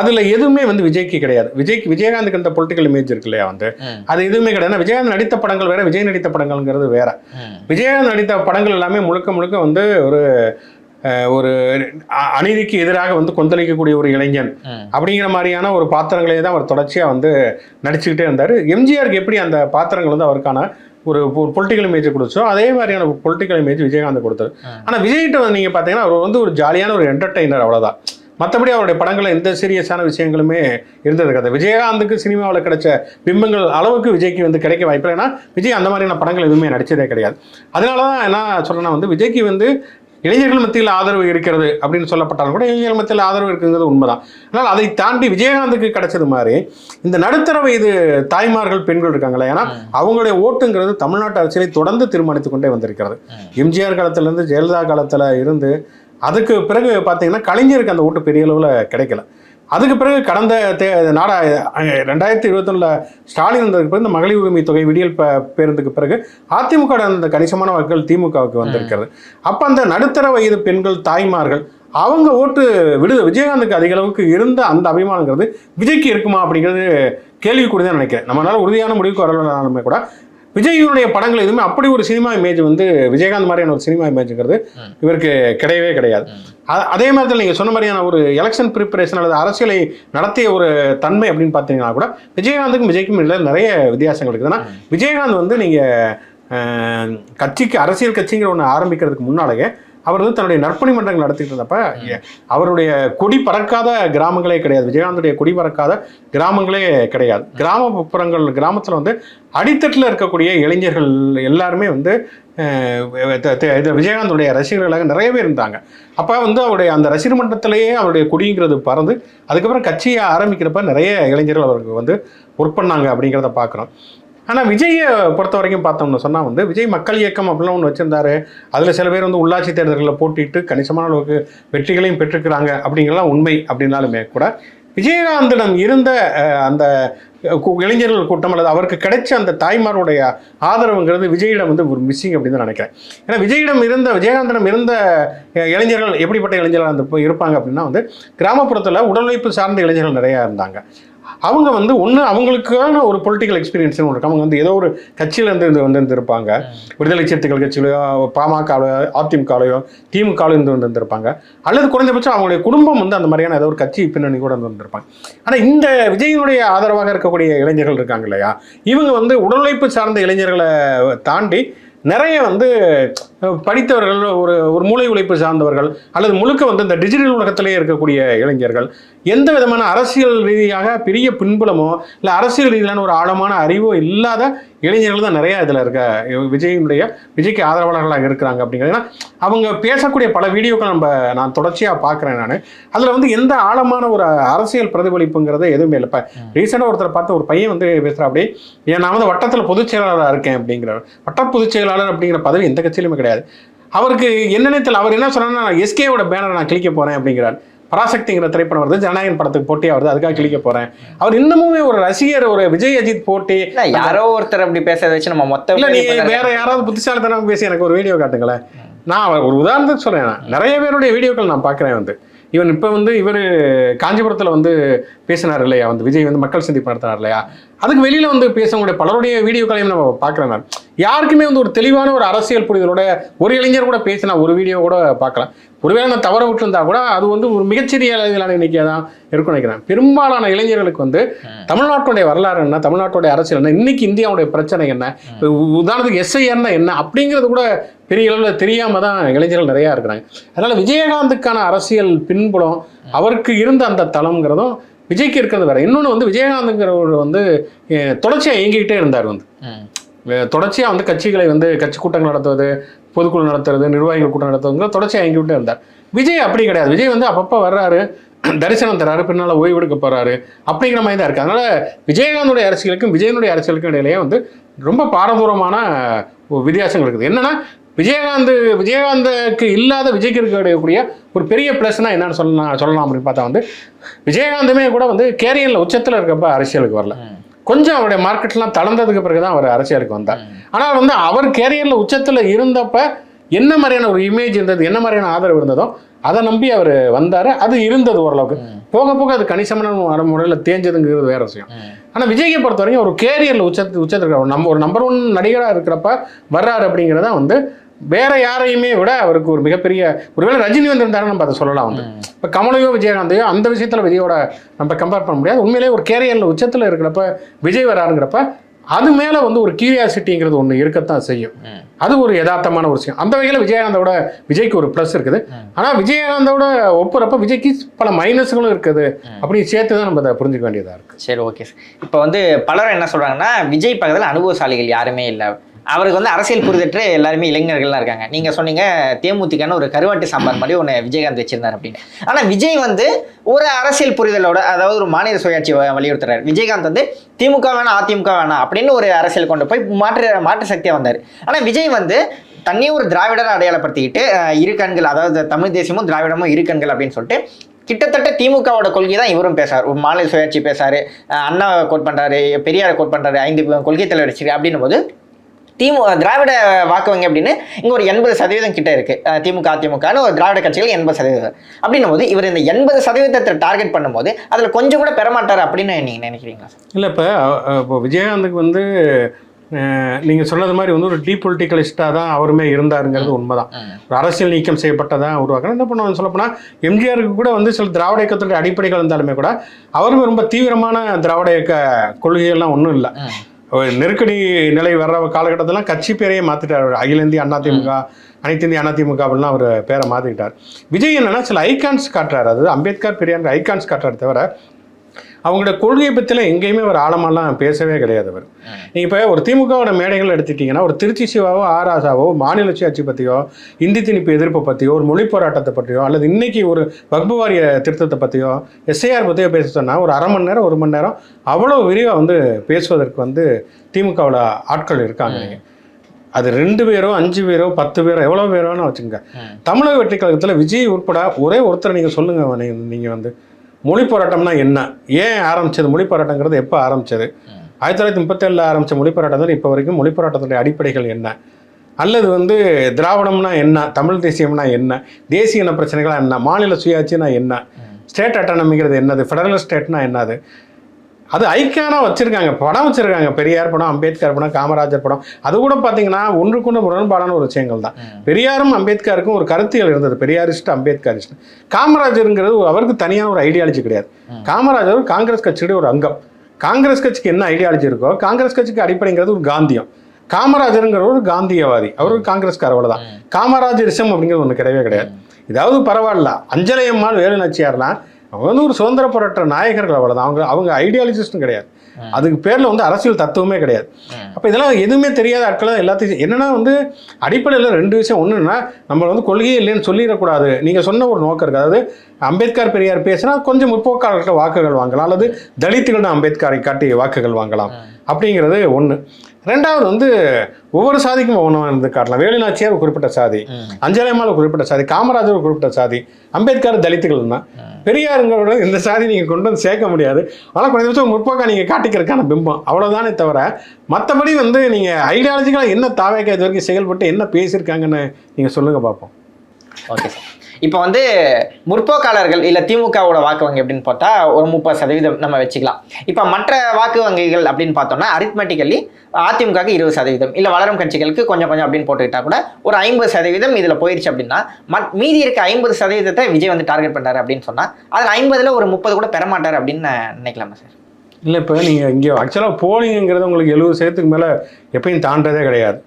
அதில் எதுவுமே வந்து விஜய்க்கு கிடையாது. விஜய்க்கு விஜயகாந்துக்கு இந்த பொலிட்டிக்கல் இமேஜ் இருக்கு இல்லையா வந்து? அது எதுவுமே கிடையாது. விஜயகாந்த் நடித்த படங்கள் வேற விஜய் நடித்த படங்கள்ங்கிறது வேற. விஜயகாந்த் நடித்த படங்கள் எல்லாமே முழுக்க முழுக்க வந்து ஒரு ஒரு அநீதிக்கு எதிராக வந்து கொந்தளிக்கக்கூடிய ஒரு இளைஞன் அப்படிங்கிற மாதிரியான ஒரு பாத்திரங்களே தான் அவர் தொடர்ச்சியாக வந்து நடிச்சுக்கிட்டே இருந்தார். எம்ஜிஆருக்கு எப்படி அந்த பாத்திரங்கள் வந்து அவருக்கான ஒரு பொலிட்டிக்கல் இமேஜ் கொடுத்தோ அதே மாதிரியான பொலிட்டிக்கல் இமேஜ் விஜயகாந்த் கொடுத்தாரு. ஆனால் விஜய்கிட்ட வந்து நீங்கள் பார்த்தீங்கன்னா அவர் வந்து ஒரு ஜாலியான ஒரு என்டர்டெய்னர் அவ்வளோதான் மற்றபடி அவருடைய படங்களில் எந்த சீரியஸான விஷயங்களுமே இருந்தது கிடையாது. விஜயகாந்துக்கு சினிமாவில் கிடைச்ச பிம்பங்கள் அளவுக்கு விஜய்க்கு வந்து கிடைக்க வாய்ப்பு இல்லை. ஏன்னா விஜய் அந்த மாதிரியான படங்கள் எதுவுமே நடிச்சதே கிடையாது. அதனால தான் என்ன சொல்றேன்னா வந்து விஜய்க்கு வந்து இளைஞர்கள் மத்தியில் ஆதரவு இருக்கிறது அப்படின்னு சொல்லப்பட்டாலும் கூட இளைஞர்கள் மத்தியில் ஆதரவு இருக்குங்கிறது உண்மைதான். ஆனால் அதை தாண்டி விஜயகாந்துக்கு கிடைச்சது மாதிரி இந்த நடுத்தர வயது தாய்மார்கள் பெண்கள் இருக்காங்களே ஏன்னா அவங்களுடைய ஓட்டுங்கிறது தமிழ்நாட்டு அரசியலை தொடர்ந்து தீர்மானித்து கொண்டே வந்திருக்கிறது எம்ஜிஆர் காலத்திலேருந்து ஜெயலலிதா காலத்தில் இருந்து அதுக்கு பிறகு பார்த்தீங்கன்னா கலைஞருக்கு அந்த ஓட்டு பெரிய அளவில் கிடைக்கல. அதுக்கு பிறகு கடந்த தே நாடா ரெண்டாயிரத்தி இருபத்தொன்னில் ஸ்டாலின் இருந்ததுக்கு பிறகு இந்த மகளிர் உரிமை தொகை விடியல் ப பேருந்துக்கு பிறகு அதிமுக அந்த கணிசமான வாக்குகள் திமுகவுக்கு வந்திருக்கிறது. அப்போ அந்த நடுத்தர வயது பெண்கள் தாய்மார்கள் அவங்க ஓட்டு விடு விஜயகாந்துக்கு அதிக அளவுக்கு இருந்த அந்த அபிமானங்கிறது விஜய்க்கு இருக்குமா அப்படிங்கிறது கேள்விக்குறி தான் நினைக்கிறேன். நம்மளால உறுதியான முடிவுக்கு வரலனாலுமே கூட விஜயினுடைய படங்கள் எதுவுமே அப்படி ஒரு சினிமா இமேஜ் வந்து விஜயகாந்த் மாதிரியான ஒரு சினிமா இமேஜுங்கிறது இவருக்கு கிடையவே கிடையாது. அதே மாதிரி நீங்கள் சொன்ன மாதிரியான ஒரு எலெக்ஷன் ப்ரிப்பரேஷன் அல்லது அரசியலை நடத்திய ஒரு தன்மை அப்படின்னு பார்த்தீங்கன்னா கூட விஜயகாந்துக்கும் விஜய்க்கும் இல்லை நிறைய வித்தியாசங்கள் இருக்குது. ஏன்னா விஜயகாந்த் வந்து நீங்கள் கட்சிக்கு அரசியல் கட்சிங்கிற ஒன்று ஆரம்பிக்கிறதுக்கு முன்னாலேயே அவர் வந்து தன்னுடைய நற்பணி மன்றங்கள் நடத்திட்டு இருந்தப்ப அவருடைய கொடி பறக்காத கிராமங்களே கிடையாது. விஜயகாந்துடைய கொடி பறக்காத கிராமங்களே கிடையாது. கிராமப்புறங்கள் கிராமத்தில் வந்து அடித்தட்டில் இருக்கக்கூடிய இளைஞர்கள் எல்லாருமே வந்து இது விஜயகாந்துடைய ரசிகர்களாக நிறைய பேர் இருந்தாங்க. அப்போ வந்து அவருடைய அந்த ரசிகர் மன்றத்திலேயே அவருடைய கொடிங்கிறது பறந்து அதுக்கப்புறம் கட்சியை ஆரம்பிக்கிறப்ப நிறைய இளைஞர்கள் அவருக்கு வந்து ஒர்க் பண்ணாங்க அப்படிங்கிறத பார்க்குறோம் ஆனால் விஜயை பொறுத்த வரைக்கும் பார்த்தோம்னு சொன்னால் வந்து விஜய் மக்கள் இயக்கம் அப்படிலாம் ஒன்று வச்சுருந்தாரு. அதில் சில பேர் வந்து உள்ளாட்சி தேர்தல்களில் போட்டிட்டு கணிசமான அளவுக்கு வெற்றிகளையும் பெற்றுக்கிறாங்க அப்படிங்கிறலாம் உண்மை அப்படின்னாலுமே கூட விஜயகாந்திடம் இருந்த அந்த இளைஞர்கள் கூட்டம் அல்லது அவருக்கு கிடைச்ச அந்த தாய்மாருடைய ஆதரவுங்கிறது விஜயிடம் வந்து ஒரு மிஸ்ஸிங் அப்படின்னு தான் நினைக்கிறேன். ஏன்னா விஜயிடம் இருந்த விஜயகாந்திடம் இருந்த இளைஞர்கள் எப்படிப்பட்ட இளைஞர்கள் அந்த இருப்பாங்க அப்படின்னா வந்து கிராமப்புறத்தில் உடல் உழைப்பு சார்ந்த இளைஞர்கள் நிறையா இருந்தாங்க. அவங்க வந்து ஒன்று அவங்களுக்கான ஒரு பொலிட்டிக்கல் எக்ஸ்பீரியன்ஸ் ஒன்று இருக்கு. அவங்க வந்து ஏதோ ஒரு கட்சியிலேருந்து இருந்து வந்து இருந்திருப்பாங்க விடுதலை சிறுத்தைகள் கட்சியிலையோ பாமகலையோ அதிமுகலையோ திமுகலையோ இருந்து வந்திருப்பாங்க அல்லது குறைந்தபட்சம் அவங்களுடைய குடும்பம் வந்து அந்த மாதிரியான ஏதோ ஒரு கட்சி பின்னணி கூட வந்து வந்திருப்பாங்க. ஆனால் இந்த விஜயனுடைய ஆதரவாக இருக்கக்கூடிய இளைஞர்கள் இருக்காங்க இல்லையா? இவங்க வந்து உடலுழைப்பு சார்ந்த இளைஞர்களை தாண்டி நிறைய வந்து படித்தவர்கள் ஒரு ஒரு மூளை உழைப்பு சார்ந்தவர்கள் அல்லது முழுக்க வந்து இந்த டிஜிட்டல் உலகத்திலே இருக்கக்கூடிய இளைஞர்கள் எந்த விதமான அரசியல் ரீதியாக பெரிய பின்புலமோ இல்லை அரசியல் ரீதியிலான ஒரு ஆழமான அறிவோ இல்லாத இளைஞர்கள் தான் நிறைய இதில் இருக்க விஜயினுடைய விஜய்க்கு ஆதரவாளர்களாக இருக்கிறாங்க அப்படிங்கிறது. ஏன்னா அவங்க பேசக்கூடிய பல வீடியோக்கள் நம்ம நான் தொடர்ச்சியாக பார்க்குறேன் நான். அதில் வந்து எந்த ஆழமான ஒரு அரசியல் பிரதிபலிப்புங்கிறது எதுவுமே இல்லை. இப்போ ரீசெண்டாக ஒருத்தர் பார்த்து ஒரு பையன் வந்து பேசுகிறா அப்படி நான் வந்து வட்டத்தில் பொதுச் செயலாளராக இருக்கேன் அப்படிங்கிறார். வட்ட பொதுச் செயலாளர் அப்படிங்கிற பதவி எந்த கட்சியிலுமே கிடையாது. அவருக்கு என்னன்னே தெரியல அவர் என்ன சொன்னார்னா எஸ்கேவோட பேனர் நான் கிளிக்க போகிறேன் அப்படிங்கிறார். பராசக்திங்கிற திரைப்படம் வருது ஜனநாயகன் படத்துக்கு போட்டியாக வருது அதுக்காக கிளிக்க போகிறேன் அவர் இன்னமுமே ஒரு ரசிகர் ஒரு விஜய் அஜித் போட்டி யாரோ ஒருத்தர் அப்படி பேசுறத வச்சு நம்ம மொத்த இல்ல நீ வேற யாராவது புத்திசாலித்தனம் பேசி எனக்கு ஒரு வீடியோ காட்டுங்களேன். நான் ஒரு உதாரணத்துக்கு சொல்றேன். நிறைய பேருடைய வீடியோக்கள் நான் பார்க்குறேன் வந்து. இவன் இப்போ வந்து இவர் காஞ்சிபுரத்தில் வந்து பேசினார் இல்லையா? வந்து விஜய் வந்து மக்கள் சந்திப்பு நடத்தினார் இல்லையா? அதுக்கு வெளியில வந்து பேசக்கூடிய பலருடைய வீடியோக்களையும் நம்ம பார்க்குறேன் நான் யாருக்குமே வந்து ஒரு தெளிவான ஒரு அரசியல் புரிதலோட ஒரு இளைஞர் கூட பேசினா ஒரு வீடியோ கூட பார்க்கலாம். ஒருவேளை நான் தவற விட்டுருந்தா கூட அது வந்து ஒரு மிகச்சிறிய அளவிலான எண்ணிக்கையாக தான் இருக்கும்னு நினைக்கிறேன். பெரும்பாலான இளைஞர்களுக்கு வந்து தமிழ்நாட்டுடைய வரலாறு என்ன தமிழ்நாட்டுடைய அரசியல் என்ன இன்னைக்கு இந்தியாவுடைய பிரச்சனை என்ன உதாரணத்துக்கு எஸ்ஐஆர்னா என்ன அப்படிங்கிறது கூட பெரிய அளவில் தெரியாம தான் இளைஞர்கள் நிறையா இருக்கிறாங்க. அதனால விஜயகாந்துக்கான அரசியல் பின்புலம் அவருக்கு இருந்த அந்த தளம்ங்கிறதும் விஜய்க்கு இருக்கிறது வேற. இன்னொன்று வந்து விஜயகாந்துங்கிறவர் வந்து அஹ், தொடர்ச்சியா இயங்கிக்கிட்டே இருந்தார் வந்து. ம். அஹ், தொடர்ச்சியா வந்து கட்சிகளை வந்து கட்சி கூட்டங்கள் நடத்துவது பொதுக்குழு நடத்துறது நிர்வாகிகள் கூட்டம் நடத்துவதுங்கிற தொடர்ச்சியா இயங்கிக்கிட்டே இருந்தார். விஜய் அப்படி கிடையாது. விஜய் வந்து அப்பப்போ வர்றாரு தரிசனம் தராரு பின்னால் ஓய்வெடுக்க போகிறாரு அப்படிங்கிற மாதிரி தான் இருக்குது அதனால் விஜயகாந்துடைய அரசியலுக்கும் விஜயனுடைய அரசியலுக்கும் இடையிலேயே வந்து ரொம்ப பாரதூரமான ஒரு வித்தியாசங்கள் இருக்குது. என்னென்னா விஜயகாந்த் விஜயகாந்துக்கு இல்லாத விஜய்க்கு இருக்கக்கூடிய ஒரு பெரிய ப்ளஸ்னால் என்னென்னு சொல்லலாம் சொல்லலாம் அப்படின்னு பார்த்தா வந்து விஜயகாந்துமே கூட வந்து கேரியரில் உச்சத்தில் இருக்கப்ப அரசியலுக்கு வரல. கொஞ்சம் அவருடைய மார்க்கெட்லாம் தளர்ந்ததுக்கு பிறகு தான் அவர் அரசியலுக்கு வந்தார். ஆனால் வந்து அவர் கேரியரில் உச்சத்தில் இருந்தப்ப என்ன மாதிரியான ஒரு இமேஜ் இருந்தது என்ன மாதிரியான ஆதரவு இருந்ததோ அதை நம்பி அவர் வந்தார். அது இருந்தது ஓரளவுக்கு. போக போக அது கணிசமான முறையில் தேஞ்சதுங்கிறது வேற விஷயம். ஆனால் விஜய்யை பொறுத்த வரைக்கும் ஒரு கேரியரில் உச்சத்து உச்சத்தில் நம்ம ஒரு நம்பர் ஒன் நடிகராக இருக்கிறப்ப வர்றாரு அப்படிங்கிறத வந்து வேற யாரையுமே விட அவருக்கு ஒரு மிகப்பெரிய ஒருவேளை ரஜினி வந்திருந்தாருன்னு நம்ம அதை சொல்லலாம் வந்து. இப்போ கமலையோ விஜயகாந்தையோ அந்த விஷயத்தில் விஜயோட நம்ம கம்பேர் பண்ண முடியாது. உண்மையிலேயே ஒரு கேரியரில் உச்சத்தில் இருக்கிறப்ப விஜய் வராருங்கிறப்ப அது மேலே வந்து ஒரு கியூரியாசிட்டிங்கிறது ஒன்று இருக்கத்தான் செய்யும். அது ஒரு யதார்த்தமான ஒரு விஷயம். அந்த வகையில் விஜயகாந்தோட விஜய்க்கு ஒரு ப்ளஸ் இருக்குது. ஆனால் விஜயகாந்தோட ஒப்புறப்ப விஜய்க்கு பல மைனஸ்களும் இருக்குது. அப்படி சேர்த்து தான் நம்ம அதை புரிஞ்சுக்க வேண்டியதாக இருக்குது சரி ஓகே சார் இப்போ வந்து பலரும் என்ன சொல்றாங்கன்னா விஜய் பக்கத்தில் அனுபவசாலிகள் யாருமே இல்லை. அவருக்கு வந்து அரசியல் புரிதற்று எல்லாருமே இளைஞர்கள்லாம் இருக்காங்க. நீங்க சொன்னீங்க தேமுதிகன்னு ஒரு கருவாட்டு சாம்பார் மாதிரி ஒன்று விஜயகாந்த் வச்சிருந்தார் அப்படின்னு. ஆனா விஜய் வந்து ஒரு அரசியல் புரிதலோட அதாவது ஒரு மாநில சுயாட்சி வ- வலியுறுத்துறாரு. விஜயகாந்த் வந்து திமுக வேணாம் அதிமுக வேணாம் அப்படின்னு ஒரு அரசியல் கொண்டு போய் மாற்று மாற்று சக்தியா வந்தார். ஆனா விஜய் வந்து தன்னையே ஒரு திராவிடர் அடையாளப்படுத்திக்கிட்டு இரு கண்கள் அதாவது தமிழ் தேசியமும் திராவிடமும் இரு கண்கள் அப்படின்னு சொல்லிட்டு கிட்டத்தட்ட திமுகவோட கொள்கை தான் இவரும் பேசார் ஒரு மாநில சுயாட்சி பேசாரு அண்ணா கோட் பண்றாரு பெரியாரை கோட் பண்றாரு ஐந்து கொள்கை தலைவர் அப்படின்னும் போது திமு திராவிட வாக்கு வங்கி அப்படின்னு இங்க ஒரு எண்பது சதவீதம் கிட்ட இருக்கு. அஹ் திமுக அதிமுகன்னு ஒரு திராவிட கட்சிகள் எண்பது சதவீதம். அப்படின்னும் போது இவர் இந்த எண்பது சதவீதத்தை டார்கெட் பண்ணும்போது அதுல கொஞ்சம் கூட பெறமாட்டாரு அப்படின்னு நீங்க நினைக்கிறீங்களா இல்லை இப்போ இப்போ விஜயகாந்துக்கு வந்து நீங்கள் சொன்னது மாதிரி வந்து ஒரு டீ பொலிட்டிக்கலிஸ்டாக தான் அவருமே இருந்தாருங்கிறது உண்மைதான். ஒரு அரசியல் நீக்கம் செய்யப்பட்டதான் உருவாக்கணும். என்ன பண்ணுவாங்க சொல்லப்போனால் எம்ஜிஆருக்கு கூட வந்து சில திராவிட இயக்கத்துடைய அடிப்படைகள் இருந்தாலுமே கூட அவரும் ரொம்ப தீவிரமான திராவிட இயக்க கொள்கைகள்லாம் ஒன்றும் இல்லை. நெருக்கடி நிலை வர்ற காலகட்டத்திலாம் கட்சி பேரையே மாற்றிட்டார் அகில இந்திய அதிமுக அனைத்து இந்திய அதிமுக அப்படிலாம் அவர் பேரை மாற்றிக்கிட்டார் விஜய் என்னன்னா சில ஐகான்ஸ் காட்டுறாரு. அது அம்பேத்கர் பெரியார் ஐகான்ஸ் காட்டுறாரு தவிர அவங்களோட கொள்கையை பற்றிலாம் எங்கேயுமே ஒரு ஆழமாலாம் பேசவே கிடையாது அவர். நீங்கள் இப்போ ஒரு திமுகவோட மேடைகள் எடுத்துட்டீங்கன்னா ஒரு திருச்சி சிவாவோ ஆராசாவோ மாநில சுயாட்சி பற்றியோ இந்தி திணிப்பு எதிர்ப்பை பற்றியோ ஒரு மொழி போராட்டத்தை பற்றியோ அல்லது இன்னைக்கு ஒரு வக்பு வாரிய திருத்தத்தை பற்றியோ எஸ்ஐஆர் பற்றியோ பேச சொன்னால் ஒரு அரை மணி நேரம் ஒரு மணி நேரம் அவ்வளோ விரிவாக வந்து பேசுவதற்கு வந்து திமுகவில் ஆட்கள் இருக்காங்க. அது ரெண்டு பேரோ அஞ்சு பேரோ பத்து பேரோ எவ்வளோ பேரோன்னு வச்சுங்க தமிழக வெற்றி கழகத்தில் விஜய் உட்பட ஒரே ஒருத்தர் நீங்கள் சொல்லுங்கள் நீங்கள் வந்து. மொழி போராட்டம்னா என்ன? ஏன் ஆரம்பிச்சது மொழி போராட்டங்கிறது எப்போ ஆரம்பிச்சது? ஆயிரத்தி தொள்ளாயிரத்தி முப்பத்தேழில் ஆரம்பித்த மொழி போராட்டம் இப்போ வரைக்கும் மொழி போராட்டத்துடைய அடிப்படைகள் என்ன? அல்லது வந்து திராவிடம்னா என்ன? தமிழ் தேசியம்னா என்ன? தேசிய இன பிரச்சனைகளாக என்ன? மாநில சுயாட்சினா என்ன? ஸ்டேட் அட்டானமிங்கிறது என்னது? ஃபெடரல் ஸ்டேட்னா என்னது? அது ஐக்கானா வச்சிருக்காங்க படம் வச்சிருக்காங்க. பெரியார் படம் அம்பேத்கர் படம் காமராஜர் படம். அது கூட பார்த்தீங்கன்னா ஒன்றுக்குள்ள முரண்பாடான ஒரு விஷயங்கள் தான். பெரியாரும் அம்பேத்கருக்கும் ஒரு கருத்தியல் இருந்தது. பெரியாரிஸ்ட் அம்பேத்கரிஸ்ட். காமராஜருங்கிறது அவருக்கு தனியான ஒரு ஐடியாலஜி கிடையாது. காமராஜர் காங்கிரஸ் கட்சியுடைய ஒரு அங்கம். காங்கிரஸ் கட்சிக்கு என்ன ஐடியாலஜி இருக்கோ காங்கிரஸ் கட்சிக்கு அடிப்படைங்கிறது ஒரு காந்தியம். காமராஜருங்கிற ஒரு காந்தியவாதி. அவர் ஒரு காங்கிரஸ்கார அவ்வளவுதான். காமராஜரிசம் அப்படிங்கிறது ஒன்று கிடையவே கிடையாது. இதாவது பரவாயில்ல. அஞ்சலை அம்மாள் வேலு நாச்சியார்லாம் அவங்க வந்து ஒரு சுதந்திர போராட்ட நாயகர்கள் அவ்வளோதான் அவங்க அவங்க ஐடியாலஜிஸ்டும் கிடையாது. அதுக்கு பேரில் வந்து அரசியல் தத்துவமே கிடையாது. அப்போ இதெல்லாம் எதுவுமே தெரியாத ஆட்கள் எல்லாத்தையும் என்னன்னா வந்து அடிப்படையில் ரெண்டு விஷயம். ஒன்றுன்னா நம்ம வந்து கொள்கையே இல்லைன்னு சொல்லிடக்கூடாது. நீங்கள் சொன்ன ஒரு நோக்கம் இருக்குது அதாவது அம்பேத்கர் பெரியார் பேசினா கொஞ்சம் முற்போக்காளர்கள் வாக்குகள் வாங்கலாம். அல்லது தலித்துகள் அம்பேத்கரை காட்டி வாக்குகள் வாங்கலாம். அப்படிங்கிறது ஒன்று ரெண்டாவது வந்து ஒவ்வொரு சாதிக்கும் ஒவ்வொன்றும் இருந்து காட்டலாம். வேலுநாச்சியார் ஒரு குறிப்பிட்ட சாதி அஞ்சலியம்மாள் ஒரு குறிப்பிட்ட சாதி காமராஜர் குறிப்பிட்ட சாதி அம்பேத்கர் தலித்துகள் தான். பெரியாருங்களோட இந்த சாதி நீங்கள் கொண்டு வந்து சேர்க்க முடியாது. ஆனால் குறைந்தபட்சம் முற்போக்கா நீங்கள் காட்டிக்கிறதுக்கான பிம்பம். அவ்வளோதானே தவிர மற்றபடி வந்து நீங்கள் ஐடியாலஜிக்கலாக என்ன தாவேக்கா இது வரைக்கும் செயல்பட்டு என்ன பேசியிருக்காங்கன்னு நீங்கள் சொல்லுங்கள் பார்ப்போம் ஓகே சார். இப்போ வந்து முற்போக்காளர்கள் இல்லை திமுகவோட வாக்கு வங்கி அப்படின்னு பார்த்தா ஒரு முப்பது சதவீதம் நம்ம வச்சுக்கலாம். இப்போ மற்ற வாக்கு வங்கிகள் அப்படின்னு பார்த்தோம்னா அரித்மெட்டிக்கலி அதிமுகவுக்கு இருபது சதவீதம் இல்லை வளரும் கட்சிகளுக்கு கொஞ்சம் கொஞ்சம் அப்படின்னு போட்டுக்கிட்டா கூட ஒரு ஐம்பது சதவீதம் இதில் போயிடுச்சு அப்படின்னா மத் மீதி இருக்க ஐம்பது சதவீதத்தை விஜய் வந்து டார்கெட் பண்ணுறாரு அப்படின்னு சொன்னால் அதில் ஐம்பதில் ஒரு முப்பது கூட பெற மாட்டார் அப்படின்னு நான் நினைக்கலாமா சார்? இல்லை இப்போ நீங்கள் இங்கே ஆக்சுவலாக போலிங்கிறது உங்களுக்கு எழுபது சதவீதத்துக்கு மேலே எப்பயும் தாண்டதே கிடையாது.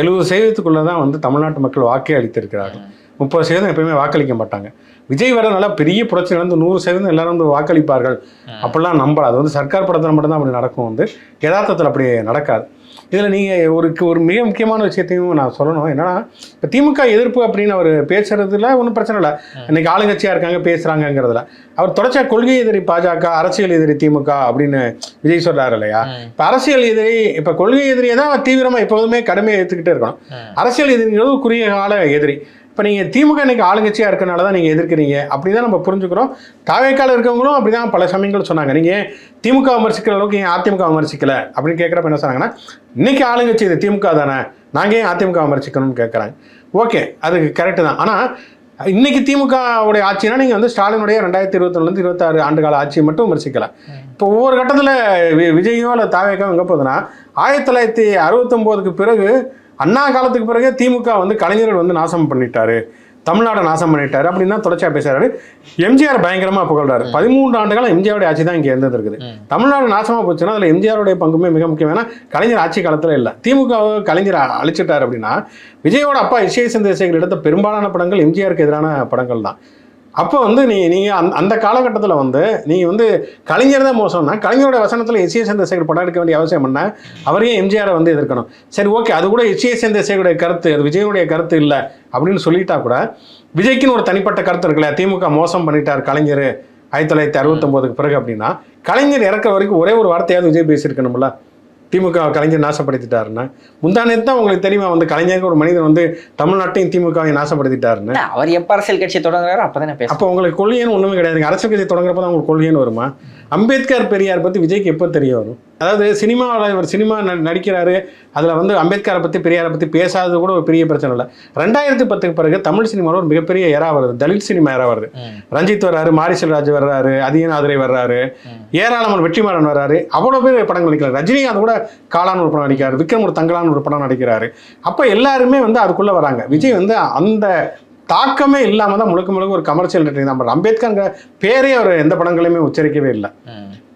எழுபது சதவீதத்துக்குள்ளே தான் வந்து தமிழ்நாட்டு மக்கள் வாக்கே அளித்திருக்கிறார்கள். முப்பது சதவீதம் எப்பயுமே வாக்களிக்க மாட்டாங்க. விஜய் வர நல்லா பெரிய புரட்சி நடந்து நூறு சதவீதம் எல்லாரும் வந்து வாக்களிப்பார்கள். அப்படிலாம் நம்பலாம் அது வந்து சர்க்கார் படத்தில் மட்டும்தான் அப்படி நடக்கும். வந்து யதார்த்தத்தில் அப்படி நடக்காது. இதில் நீங்கள் ஒரு ஒரு மிக முக்கியமான விஷயத்தையும் நான் சொல்லணும். என்னன்னா இப்போ திமுக எதிர்ப்பு அப்படின்னு அவர் பேசுறதுல ஒன்றும் பிரச்சனை இல்லை. இன்னைக்கு ஆளுங்கட்சியாக இருக்காங்க பேசுகிறாங்கங்கிறதுல அவர் தொடர்ச்சியாக கொள்கை எதிரி பாஜக அரசியல் எதிரி திமுக அப்படின்னு விஜய் சொல்றாரு இல்லையா? இப்போ அரசியல் எதிரி இப்போ கொள்கை எதிரியை தான் தீவிரமாக எப்போதுமே கடுமையாக எடுத்துக்கிட்டே இருக்கணும். அரசியல் எதிரிங்கிறது குறுகிய கால எதிரி. இப்போ நீங்கள் திமுக இன்னைக்கு ஆளுங்கட்சியாக இருக்கனால தான் நீங்கள் எதிர்க்கிறீங்க. அப்படி தான் நம்ம புரிஞ்சுக்கிறோம். தாவேக்கால இருக்கவங்களும் அப்படி தான் பல சமயங்கள் சொன்னாங்க. நீங்கள் திமுக விமர்சிக்கிற அளவுக்கு ஏன் அதிமுக விமர்சிக்கலை? அப்படின்னு கேட்குறப்ப என்ன சொன்னாங்கன்னா இன்றைக்கி ஆளுங்கட்சி இது திமுக தானே? நாங்கள் ஏன் அதிமுக விமர்சிக்கணும்னு கேட்குறாங்க ஓகே அது கரெக்டு தான். ஆனால் இன்னைக்கு திமுகவுடைய ஆட்சினா நீங்கள் வந்து ஸ்டாலினுடைய ரெண்டாயிரத்தி இருபத்தொன்னுலேருந்து இருபத்தாறு ஆண்டு கால ஆட்சியை மட்டும் விமர்சிக்கலாம் இப்போ ஒவ்வொரு கட்டத்தில் விஜயோ இல்லை தாவேக்கோ எங்கே போகுதுன்னா ஆயிரத்தி தொள்ளாயிரத்தி அறுபத்தொம்போதுக்கு பிறகு அண்ணா காலத்துக்கு பிறகு திமுக வந்து கலைஞர்கள் வந்து நாசம் பண்ணிட்டாரு. தமிழ்நாடு நாசம் பண்ணிட்டாரு. அப்படின்னா தொடர்ச்சியாக பேசுறாரு. எம்ஜிஆர் பயங்கரமா புகழ்றாரு. பதிமூன்று ஆண்டுகாலம் எம்ஜிஆருடைய ஆட்சி தான் இங்கே இருந்தது இருக்குது. தமிழ்நாடு நாசமா போச்சுன்னா அதில் எம்ஜிஆருடைய பங்குமே மிக முக்கியம். ஏன்னா கலைஞர் ஆட்சி காலத்தில் இல்லை. திமுக கலைஞர் அழிச்சிட்டாரு அப்படின்னா விஜயோட அப்பா இசை சந்திரசேகர் எடுத்த பெரும்பாலான படங்கள் எம்ஜிஆருக்கு எதிரான படங்கள் தான். அப்போ வந்து நீ நீங்கள் அந்த அந்த காலகட்டத்தில் வந்து நீங்கள் வந்து கலைஞர் தான் மோசம்னா கலைஞரோட வசனத்தில் எஸ் சந்திரசேகர் படம் எடுக்க வேண்டிய அவசியம் என்ன? அவரையும் எம்ஜிஆரை வந்து எதிர்க்கணும். சரி ஓகே அது கூட எஸ் சந்திரசேகருடைய கருத்து அது விஜயனுடைய கருத்து இல்லை அப்படின்னு சொல்லிட்டா கூட விஜய்க்குன்னு ஒரு தனிப்பட்ட கருத்து இருக்குல்ல திமுக மோசம் பண்ணிட்டார் கலைஞர் ஆயிரத்தி தொள்ளாயிரத்தி அறுபத்தொம்போதுக்கு பிறகு அப்படின்னா கலைஞர் இறக்குற வரைக்கும் ஒரே ஒரு வார்த்தையாவது விஜய் பேசியிருக்கணும்ல? திமுக கலைஞர் நாசப்படுத்திட்டாருன்னா முந்தானத்து தான் உங்களுக்கு தெரியுமா வந்து கலைஞருக்கு ஒரு மனிதன் வந்து தமிழ்நாட்டையும் திமுகவையும் நாசப்படுத்திட்டாருன்னு. அவர் எப்ப அரசியல் கட்சி தொடங்குறாரோ அப்பதானே பேச அப்போ உங்களுக்கு கொள்கைன்னு ஒன்றுமே கிடையாது அரசியல் கட்சி தொடங்குறப்ப தான் உங்களுக்கு கொள்கைன்னு வருமா? அம்பேத்கர் பெரியார் பற்றி விஜய்க்கு எப்போ தெரிய வரும்? அதாவது சினிமாவில் இவர் சினிமா நடிக்கிறாரு அதில் வந்து அம்பேத்கரை பற்றி பெரியாரை பற்றி பேசாதது கூட ஒரு பெரிய பிரச்சனை இல்லை. ரெண்டாயிரத்தி பத்துக்கு பிறகு தமிழ் சினிமாவில் ஒரு மிகப்பெரிய ஏரா வருது. தலித் சினிமா ஏரா வருது. ரஞ்சித் வர்றாரு மாரி செல்வராஜ் வர்றாரு அதியன் ஆதிரை வர்றாரு. ஏராளமான வெற்றிமாறன் வர்றாரு. அவ்வளோ பேர் படங்கள் நடிக்கிறார். ரஜினிகாந்த் கூட காளான் ஒரு படம் நடிக்கிறார் விக்ரம் ஒரு தங்கலான் ஒரு படம் நடிக்கிறாரு. அப்போ எல்லாருமே வந்து அதுக்குள்ளே வராங்க. விஜய் வந்து அந்த தாக்கமே இல்லாமல் தான் முழுக்க முழுக்க ஒரு கமர்ஷியல் நடிகர். தான் பட் அம்பேத்கர்ங்கிற பேரே அவர் எந்த படங்களையுமே உச்சரிக்கவே இல்லை.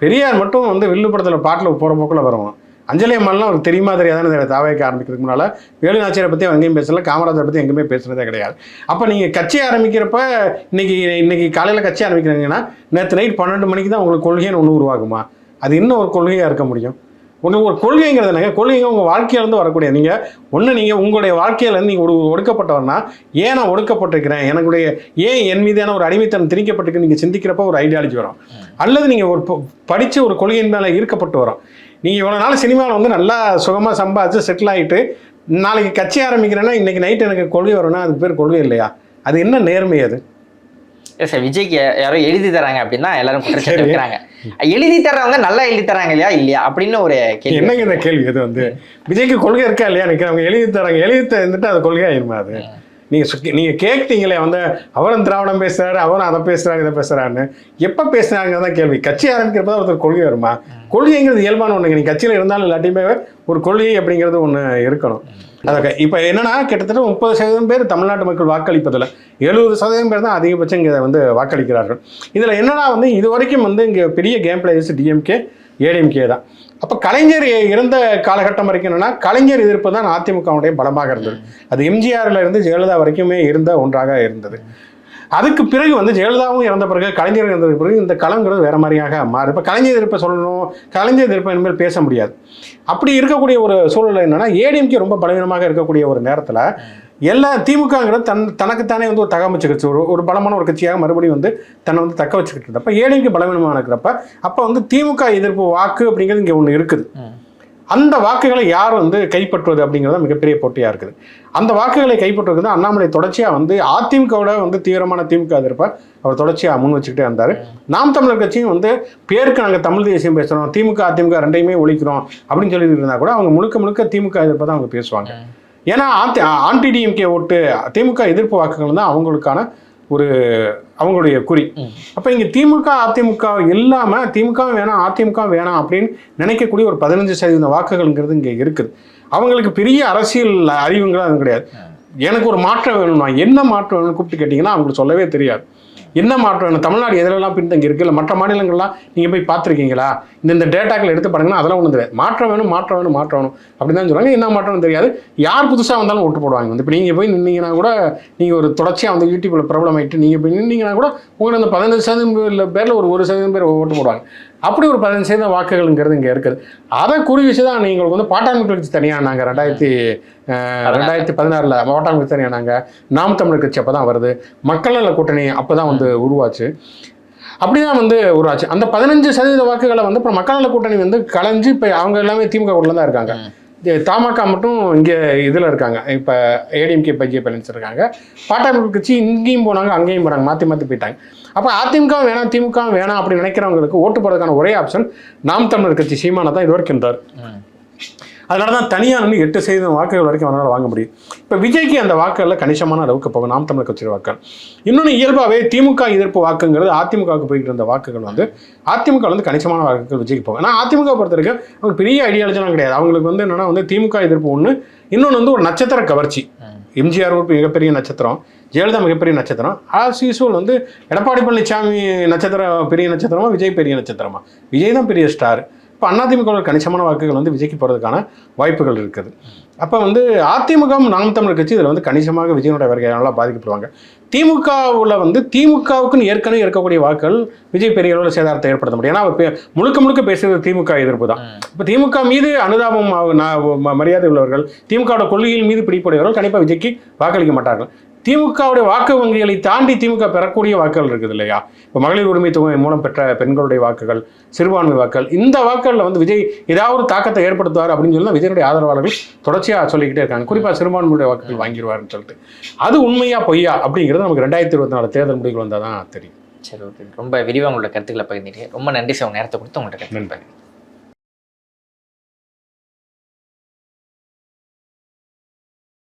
பெரியார் மட்டும் வந்து வில்லு படத்தில் பாட்டில் போகிற போக்கில் வரும் அஞ்சலி அம்மாலாம் அவருக்கு தெரியுமா தெரியாதானே தெரியல தாவைக்க ஆரம்பிக்கிறதுக்கு முன்னால் வேலு நாச்சியாரை பற்றி எங்கேயும் பேசல காமராஜரை பற்றி எங்கேயுமே பேசுனதே கிடையாது. அப்போ நீங்கள் கட்சி ஆரம்பிக்கிறப்ப இன்னைக்கு இன்னைக்கு காலையில் கட்சி ஆரம்பிக்கிறீங்கன்னா நேற்று நைட் பன்னெண்டு மணிக்கு தான் உங்களுக்கு கொள்கைன்னு ஒன்று உருவாகுமா? அது இன்னும் ஒரு கொள்கையாக இருக்க முடியும். ஒன்று ஒரு கொள்கைங்கிறது என்னங்க? கொள்கைங்க உங்கள் வாழ்க்கையிலேருந்து வரக்கூடிய. நீங்கள் ஒன்று நீங்கள் உங்களுடைய வாழ்க்கையிலேருந்து நீங்கள் ஒரு ஒடுக்கப்பட்டவர்னா ஏன் நான் ஒடுக்கப்பட்டிருக்கிறேன்? எனக்குடைய ஏன் என் மீதான ஒரு அடிமைத்தனம் திணிக்கப்பட்டிருக்கு? நீங்கள் சிந்திக்கிறப்ப ஒரு ஐடியாலஜி வரும். அல்லது நீங்கள் ஒரு ப- படிச்ச ஒரு கொள்கையின் மேலே ஈர்க்கப்பட்டு வரும். நீங்கள் இவ்வளோ நாள் சினிமாவில் வந்து நல்லா சுகமாக சம்பாதிச்சு செட்டில் ஆகிட்டு நாளைக்கு கட்சி ஆரம்பிக்கிறேன்னா இன்னைக்கு நைட் எனக்கு கொள்கை வரும்னா அதுக்கு பேர் கொள்கை இல்லையா? அது என்ன நேர்மை அது? இல்ல சார் விஜய்க்கு யாரோ எழுதி தராங்க அப்படின்னா எல்லாரும் குற்றச்சாட்டு. வைக்கிறாங்க. எழுதி தர்றவங்க நல்லா எழுதி தராங்க இல்லையா? இல்லையா? அப்படின்னு ஒரு கேள்வி. என்னங்க இந்த கேள்வி? இது வந்து விஜய்க்கு கொள்கை இருக்கா இல்லையா? நினைக்கிறவங்க எழுதி தராங்க எழுதி தந்துட்டு அது கொள்கையாயிருமா அது? நீங்கள் நீங்கள் கேட்டீங்களே வந்து அவரும் திராவிடம் பேசுறாரு அவரும் அதை பேசுறாரு இதை பேசுறாருன்னு. எப்போ பேசுறாங்க தான் கேள்வி. கட்சி ஆரம்பிக்கிறப்ப தான் ஒருத்தர் கொள்கை வருமா? கொள்கைங்கிறது இயல்பான ஒன்றுங்க நீ கட்சியில் இருந்தாலும் இல்லாட்டியுமே ஒரு கொள்கை அப்படிங்கிறது ஒன்று இருக்கணும். ஓகே. இப்போ என்னன்னா கிட்டத்தட்ட முப்பது சதவீதம் பேர் தமிழ்நாட்டு மக்கள் வாக்களிப்பதில் எழுபது சதவீதம் பேர் தான் அதிகபட்சம் இங்கே வந்து வாக்களிக்கிறார்கள். இதில் என்னன்னா வந்து இது வரைக்கும் வந்து இங்கே பெரிய கேம் பிளேயர்ஸ் டிஎம்கே ஏடிஎம்கே தான். அப்போ கலைஞர் இருந்த காலகட்டம் வரைக்கும் என்னென்னா கலைஞர் எதிர்ப்பு தான் அதிமுகவுடைய பலமாக இருந்தது. அது எம்ஜிஆரில் இருந்து ஜெயலலிதா வரைக்குமே இருந்த ஒன்றாக இருந்தது. அதுக்கு பிறகு வந்து ஜெயலலிதாவும் இறந்த பிறகு கலைஞர் இறந்த பிறகு இந்த களங்கிறது வேற மாதிரியாக மாறு இப்போ கலைஞர் எதிர்ப்பை சொல்லணும் கலைஞர் எதிர்ப்பை இனிமேல் பேச முடியாது. அப்படி இருக்கக்கூடிய ஒரு சூழல் என்னன்னா ஏடிஎம்கே ரொம்ப பலவீனமாக இருக்கக்கூடிய ஒரு நேரத்தில் எல்லா திமுகங்கிறது தன் தனக்குத்தானே வந்து ஒரு தகவமைச்சு கட்சி ஒரு ஒரு பலமான ஒரு கட்சியாக மறுபடியும் வந்து தன்னை வந்து தக்க வச்சுக்கிட்டு இருந்தப்ப ஏடிஎம்கே பலவீனமாக இருக்கிறப்ப அப்போ வந்து திமுக எதிர்ப்பு வாக்கு அப்படிங்கிறது இங்கே ஒன்று இருக்குது. அந்த வாக்குகளை யார் வந்து கைப்பற்றுவது அப்படிங்கிறது தான் மிகப்பெரிய போட்டியாக இருக்குது. அந்த வாக்குகளை கைப்பற்றுவது தான் அண்ணாமலை தொடர்ச்சியாக வந்து அதிமுகவோட வந்து தீவிரமான திமுக எதிர்ப்பை அவர் தொடர்ச்சியாக முன் வச்சுக்கிட்டே இருந்தார் நாம் தமிழர் கட்சியும் வந்து பேருக்கு நாங்கள் தமிழ் தேசியம் பேசுகிறோம் திமுக அதிமுக ரெண்டையுமே ஒழிக்கிறோம் அப்படின்னு சொல்லிட்டு இருந்தால் கூட அவங்க முழுக்க முழுக்க திமுக எதிர்ப்பை தான் அவங்க பேசுவாங்க. ஏன்னா ஆன்டி டிஎம்கே ஓட்டு திமுக எதிர்ப்பு வாக்குகள் தான் அவங்களுக்கான ஒரு அவங்களுடைய குறி. அப்போ இங்கே திமுக அதிமுக இல்லாமல் திமுக வேணாம் அதிமுக வேணாம் அப்படின்னு நினைக்கக்கூடிய ஒரு பதினஞ்சு சதவீத வாக்குகள்ங்கிறது இங்கே இருக்குது. அவங்களுக்கு பெரிய அரசியல் அறிவுங்கிறது அது கிடையாது. எனக்கு ஒரு மாற்றம் வேணும்னா என்ன மாற்றம் வேணும்னு கூப்பிட்டு கேட்டிங்கன்னா அவங்களுக்கு சொல்லவே தெரியாது. என்ன மாற்றம் தமிழ்நாடு எதிலெல்லாம் பின்தங்கி இருக்கு? இல்லை மற்ற மாநிலங்கள்லாம் நீங்கள் போய் பார்த்துருக்கீங்களா? இந்த இந்த டேட்டாக்கள் எடுத்து பாருங்கன்னா அதெல்லாம் ஒன்றும் தெரியாது. மாற்றம் வேணும் மாற்றம் வேணும் மாற்றம் வேணும். அப்படி தான் சொல்லுவாங்க என்ன மாற்றம்னு தெரியாது. யார் புதுசாக வந்தாலும் ஓட்டு போடுவாங்க. வந்து இப்போ நீங்கள் போய் நின்னீங்கன்னா கூட நீங்கள் ஒரு தொடர்ச்சியாக வந்து யூடியூப்பில் ப்ராப்ளம் ஆகிட்டு நீங்கள் போய் நின்னீங்கன்னா கூட உங்களுக்கு அந்த பதினஞ்சு சதவீதம் பேரில் ஒரு ஒரு சதவீதம் பேர் ஓட்டு போடுவாங்க. அப்படி ஒரு பதினஞ்சு சதவீதம் வாக்குகள்ங்கிறது இங்கே இருக்குது. அதை குறி வச்சு தான் நீங்கள் வந்து பாட்டாளி கட்சி தனியாக நாங்கள் ரெண்டாயிரத்தி ரெண்டாயிரத்தி பதினாறில் பாட்டாளி மக்கள் தனியாக நாங்கள் நாம் தமிழர் கட்சி அப்போ தான் வருது. மக்கள் நல கூட்டணி அப்போ தான் வந்து உருவாச்சு. அப்படிதான் வந்து உருவாச்சு. அந்த பதினஞ்சு சதவீத வாக்குகளை வந்து இப்போ மக்கள் நல கூட்டணி வந்து கலைஞ்சு இப்போ அவங்க எல்லாமே திமுக கூட தான் இருக்காங்க. தமாக மட்டும் இங்கே இதில் இருக்காங்க. இப்போ ஏடிஎம்கே பைஜே பேலன்ஸ் இருக்காங்க. பாட்டாளி கட்சி இங்கேயும் போனாங்க அங்கேயும் போனாங்க மாற்றி மாற்றி போயிட்டாங்க. அப்போ அதிமுக வேணாம் திமுக வேணாம் அப்படின்னு நினைக்கிறவங்களுக்கு ஓட்டு போடுறதுக்கான ஒரே ஆப்ஷன் நாம் தமிழர் கட்சி சீமானை தான் இது வரைக்கும் இருந்தார். அதனால தான் தனியாக நின்று எட்டு சதவீதம் வாக்குகள் வரைக்கும் அவரால் வாங்க முடியும். இப்போ விஜய்க்கு அந்த வாக்குகளில் கணிசமான அளவுக்கு போகும் நாம் தமிழர் கட்சி வாக்குகள். இன்னொன்று இயல்பாகவே திமுக எதிர்ப்பு வாக்குங்கிறது அதிமுகவுக்கு போய்கிட்டு இருந்த வாக்குகள் வந்து அதிமுக வந்து கணிசமான வாக்குகள் விஜய்க்கு போகும். ஆனால் அதிமுக பொறுத்த வரைக்கும் அவங்களுக்கு பெரிய ஐடியாலஜிலாம் கிடையாது. அவங்களுக்கு வந்து என்னன்னா வந்து திமுக எதிர்ப்பு ஒன்று இன்னொன்று வந்து ஒரு நட்சத்திர கவர்ச்சி. எம்ஜிஆர் ஒரு மிகப்பெரிய நட்சத்திரம். ஜெயலலிதா மிகப்பெரிய நட்சத்திரம். ஆஸ் யூஸ்வல் வந்து எடப்பாடி பழனிசாமி நட்சத்திரம் பெரிய நட்சத்திரமா விஜய் பெரிய நட்சத்திரமா? விஜய் தான் பெரிய ஸ்டார் இப்போ அதிமுக கணிசமான வாக்குகள் வந்து விஜய்க்கு போகிறதுக்கான வாய்ப்புகள் இருக்குது. அப்போ வந்து அதிமுக நாம் தமிழர் கட்சி இதில் வந்து கணிசமாக விஜயனுடைய வருகையால் பாதிக்கப்படுவாங்க. திமுகவில் வந்து திமுகவுக்குன்னு ஏற்கனவே இருக்கக்கூடிய வாக்குகள் விஜய் பெரிய அளவில் சேதாரத்தை ஏற்படுத்த முடியும். ஏன்னா அவர் முழுக்க முழுக்க பேசுறது திமுக எதிர்ப்பு தான். இப்போ திமுக மீது அனுதாபம் மரியாதை உள்ளவர்கள் திமுகவோட கொள்கையின் மீது பிடிப்புடையவர்கள் கண்டிப்பாக விஜய்க்கு வாக்களிக்க மாட்டார்கள். திமுகவுடைய வாக்கு வங்கிகளை தாண்டி திமுக பெறக்கூடிய வாக்குகள் இருக்குது இல்லையா? இப்போ மகளிர் உரிமை தொகை மூலம் பெற்ற பெண்களுடைய வாக்குகள் சிறுபான்மை வாக்குகள் இந்த வாக்குகளில் வந்து விஜய் ஏதாவது ஒரு தாக்கத்தை ஏற்படுத்துவார் அப்படின்னு சொல்லி விஜயனுடைய ஆதரவாளர்கள் தொடர்ச்சியாக சொல்லிக்கிட்டே இருக்காங்க. குறிப்பாக சிறுபான்மையுடைய வாக்குகள் வாங்கிடுவாருன்னு சொல்லிட்டு. அது உண்மையா பொய்யா அப்படிங்கிறது நமக்கு ரெண்டாயிரத்தி இருபத்தி நாலு தேர்தல் முடிவுகள் வந்தால் தான் தெரியும். சரி ஓகே ரொம்ப விரிவாக உங்களோட கருத்துக்களை பகிர்ந்தீங்க. ரொம்ப நன்றி சார். உங்க நேரத்தை கொடுத்து உங்கள்கிட்ட நன்றி.